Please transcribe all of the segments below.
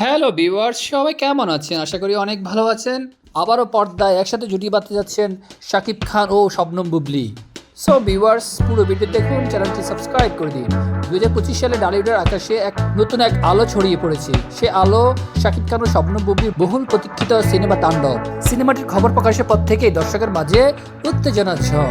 Hello viewers সবাই কেমন আছেন? আশা করি অনেক ভালো আছেন। আবারও পর্দায় একসাথে জুটি বাঁধতে যাচ্ছেন শাকিব খান ও শবনম বুবলি। সো ভিউয়ার্স পুরো ভিডিও দেখুন, চ্যানেলটি সাবস্ক্রাইব করে দিন। দু হাজার পঁচিশ সালে ডালিউডের আকাশে এক নতুন এক আলো ছড়িয়ে পড়েছে। সে আলো শাকিব খান ও শবনম বুবলির বহুল প্রতীক্ষিত সিনেমা তাণ্ডব। সিনেমাটির খবর প্রকাশের পর থেকেই দর্শকের মাঝে উত্তেজনার ঝড়।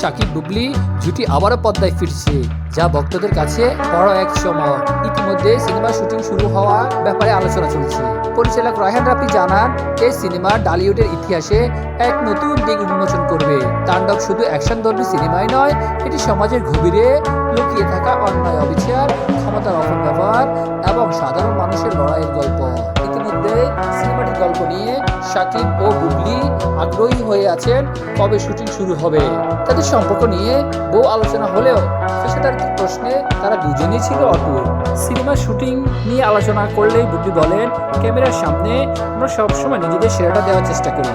শাকিব বুবলি জুটি আবারও পদ্মায় ফিরছে, যা ভক্তদের কাছে বড় এক সময়। ইতিমধ্যে সিনেমার শুটিং শুরু হওয়ার ব্যাপারে আলোচনা চলছে। পরিচালক রায়হান রাফি জানান, এই সিনেমা ডালিউডের ইতিহাসে এক নতুন দিক উন্মোচন করবে। তাণ্ডব শুধু অ্যাকশন ধর্মী সিনেমাই নয়, এটি সমাজের গভীরে লুকিয়ে থাকা অন্যায়, অবিচার, ক্ষমতার অপব্যবহার এবং সাধারণ মানুষের লড়াইয়ের গল্প। ইতিমধ্যে সিনেমাটির গল্প নিয়ে শাকিব ও বুবলি আগ্রহী হয়ে আছেন কবে শুটিং শুরু হবে। তাদের সম্পর্ক নিয়ে বউ আলোচনা হলেও পেশাদারিত্বের প্রশ্নে তারা দুজনেই ছিল অটুট। সিনেমা শুটিং নিয়ে আলোচনা করলেই বুদ্ধি বলেন, ক্যামেরার সামনে আমরা সবসময় নিজেদের সেরাটা দেওয়ার চেষ্টা করি।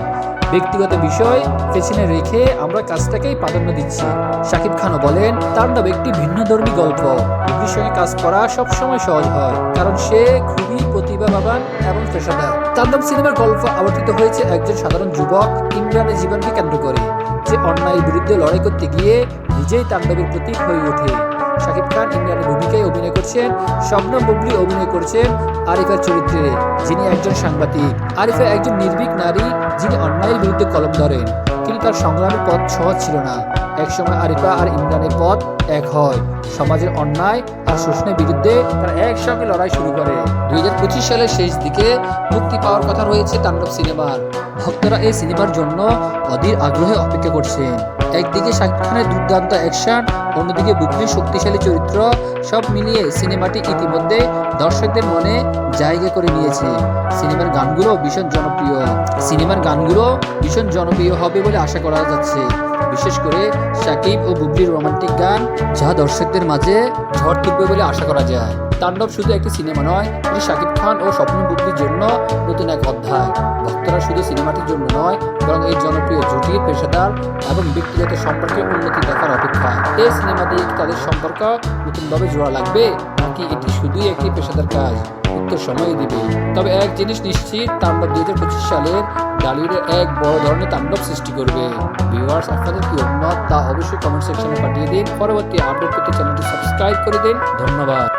ব্যক্তিগত বিষয় পেছনে রেখে আমরা কাজটাকেই প্রাধান্য দিচ্ছি। শাকিব খানও বলেন, তাণ্ডব একটি ভিন্নধর্মী গল্প। বুবলির সঙ্গে কাজ করা সবসময় সহজ হয়, কারণ সে খুবই প্রতিভাবান এবং পেশাদার। তাণ্ডব সিনেমার গল্প আবর্তিত হয়েছে একজন সাধারণ যুবক ইমরানের জীবনকে কেন্দ্র করে, যে অন্যায়ের বিরুদ্ধে লড়াই করতে গিয়ে নিজেই তাণ্ডবের প্রতীক হয়ে ওঠে। শাকিব খান ইমরানের ভূমিকায় অভিনয় করছেন, শবনম বুবলি অভিনয় করছেন আরিফার চরিত্রে, যিনি একজন সাংবাদিক। আরিফা একজন নির্ভীক নারী যিনি অন্যায়ের বিরুদ্ধে কলম ধরেন কিন্তু তার সংগ্রামের পথ সহজ ছিল না। একসময় আরিফা আর ইমরানের পথ এক হয়। সমাজের অন্যায় আর শোষণের বিরুদ্ধে তারা একসঙ্গে লড়াই শুরু করে। দুই হাজার পঁচিশ সালের শেষ দিকে মুক্তি পাওয়ার কথা রয়েছে তাণ্ডব সিনেমার। ভক্তরা এই সিনেমার জন্য অধীর আগ্রহে অপেক্ষা করছেন। একদিকে শাকিব খানের দুর্দান্ত অ্যাকশন অন্যদিকে বুবলির শক্তিশালী চরিত্র, সব মিলিয়ে সিনেমাটি ইতিমধ্যে দর্শকদের মনে জায়গা করে নিয়েছে। সিনেমার গানগুলো ভীষণ জনপ্রিয়। সিনেমার গানগুলো ভীষণ জনপ্রিয় হবে বলে আশা করা যাচ্ছে। বিশেষ করে শাকিব ও বুবলির রোমান্টিক গান, যা দর্শকদের মাঝে ঝড় তুলবে বলে আশা করা যায়। তাণ্ডব শুধু একটি সিনেমা নয়, এটি শাকিব খান ও স্বপ্ন বুবলির জন্য নতুন এক অধ্যায়। ভক্তরা শুধু সিনেমাটির জন্য নয়, বরং এই জনপ্রিয় জুটির পেশাদার এবং ব্যক্তিগত সম্পর্কের উন্নতি দেখার অপেক্ষা এই সিনেমা দিয়ে তাদের সম্পর্ক নতুনভাবে জোড়া লাগবে, নাকি এটি শুধুই একটি পেশাদার কাজ, উত্তর সময় দিবে? তবে এক জিনিস নিশ্চিত, তাণ্ডব দুই হাজার পঁচিশ সালের ডালিউডের এক বড় ধরনের তাণ্ডব সৃষ্টি করবে। ভিউয়ার্স, আপনাদের কি অভিমত তা অবশ্যই কমেন্ট সেকশনে পাঠিয়ে দিন। পরবর্তী আপডেট পেতে চ্যানেলটি সাবস্ক্রাইব করে দিন। ধন্যবাদ।